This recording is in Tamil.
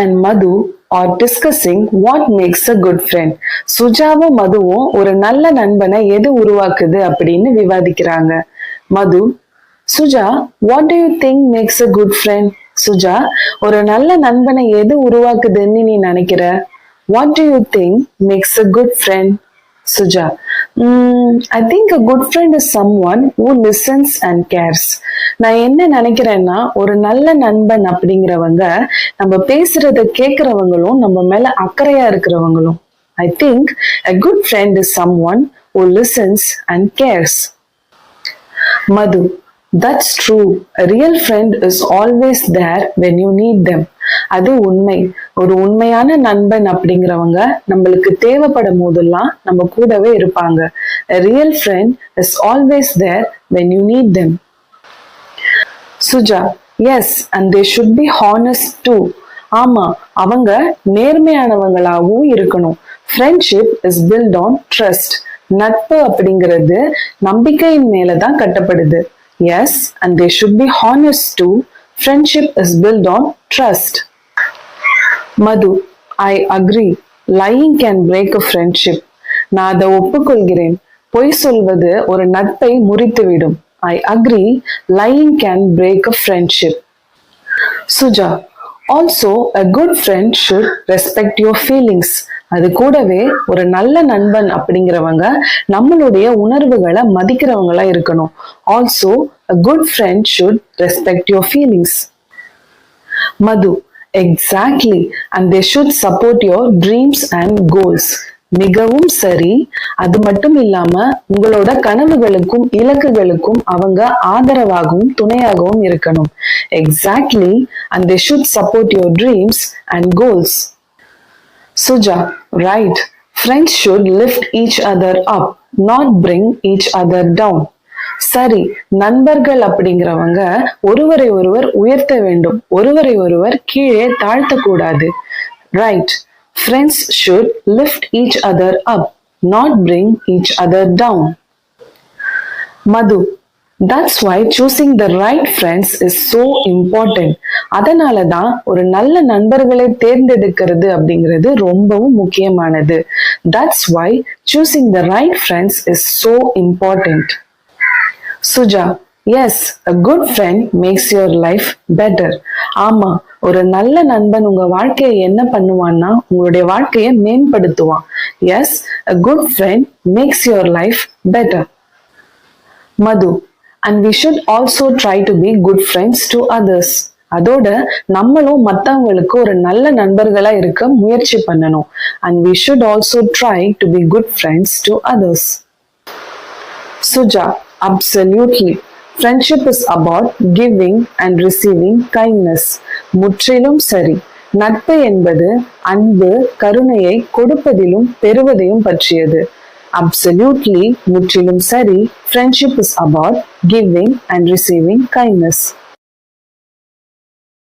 And Madhu are discussing what makes a good friend சுஜாவும் மதுவும் ஒரு நல்ல நண்பனை எது உருவாக்குது அப்படின்னு விவாதிக்கிறாங்க. Madhu Suja what do you think makes a good friend Suja ஒரு நல்ல நண்பனை எது உருவாக்குதுன்னு நீ நினைக்கிற? What do you think makes a good friend Suja I think a good friend is someone who listens and cares நான் என்ன நினைக்கிறேன்னா ஒரு நல்ல நண்பன் அப்படிங்கிறவங்க நம்ம பேசுறத கேட்கறவங்களும் நம்ம மேல அக்கறையா இருக்கிறவங்களும். I think a good friend is someone who listens and cares Madhu that's true real friend is always there when you need them அது உண்மை. ஒரு உண்மையான நண்பன் அப்படிங்கிறவங்க நம்மளுக்கு தேவைப்படும் போதெல்லாம் நம்ம கூடவே இருப்பாங்க. Real friend is always there when you need them Suja yes and they should be honest too ஆமா அவங்க நேர்மையானவங்களாகவும் இருக்கணும். Friendship is built on trust நட்பு அப்படிங்கிறது நம்பிக்கையின் மேலதான் கட்டப்படுது. Yes and they should be honest too friendship is built on trust Madhu I agree lying can break a friendship நான் அதை ஒப்புக்கொள்கிறேன். பொய் சொல்வது ஒரு நட்பை முறித்துவிடும். I agree lying can break a friendship Suja also a good friend should respect your feelings அது கூடவே ஒரு நல்ல நண்பன் அப்படிங்கிறவங்க நம்மளுடைய உணர்வுகளை மதிக்கிறவங்களா இருக்கணும். Also a good friend should respect your feelings Madhu exactly and they should support your dreams and goals மிகவும் சரி. அது மட்டும் இல்லாம உங்களோட கனவுகளுக்கும் இலக்குகளுக்கும் அவங்க ஆதரவாகவும் துணையாகவும் இருக்கணும். Exactly and they should support your dreams and goals Suja right friends should lift each other up not bring each other down சரி நண்பர்கள் அப்படிங்கிறவங்க ஒருவரை ஒருவர் உயர்த்த வேண்டும். ஒருவரை ஒருவர் கீழே தாழ்த்தக்கூடாது. Right friends should lift each other up not bring each other down Madhu that's why choosing the right friends is so important அதனால தான் ஒரு நல்ல நண்பர்களை தேர்ந்தெடுக்கிறது அப்படிங்கிறது ரொம்பவும் முக்கியமானது. That's why choosing the right friends is so important Suja yes a good friend makes your life better ஆமா ஒரு நல்ல நண்பன் உங்க வாழ்க்கையை என்ன பண்ணுவான்னா உங்களுடைய வாழ்க்கையை மேம்படுத்துவான். Yes a good friend makes your life better Madhu and we should also try to be good friends to others அதோட நம்மளும் மற்றவங்களுக்கு ஒரு நல்ல நண்பர்களா இருக்க முயற்சி பண்ணணும். And we should also try to be good friends to others Suja absolutely friendship is about giving and receiving kindness முற்றிலும் சரி. நட்பு என்பது அன்பு கருணையை கொடுப்பதிலும் பெறுவதையும் பற்றியது. அப்சல்யூட்லி முற்றிலும் சரி. Friendship is about giving and receiving kindness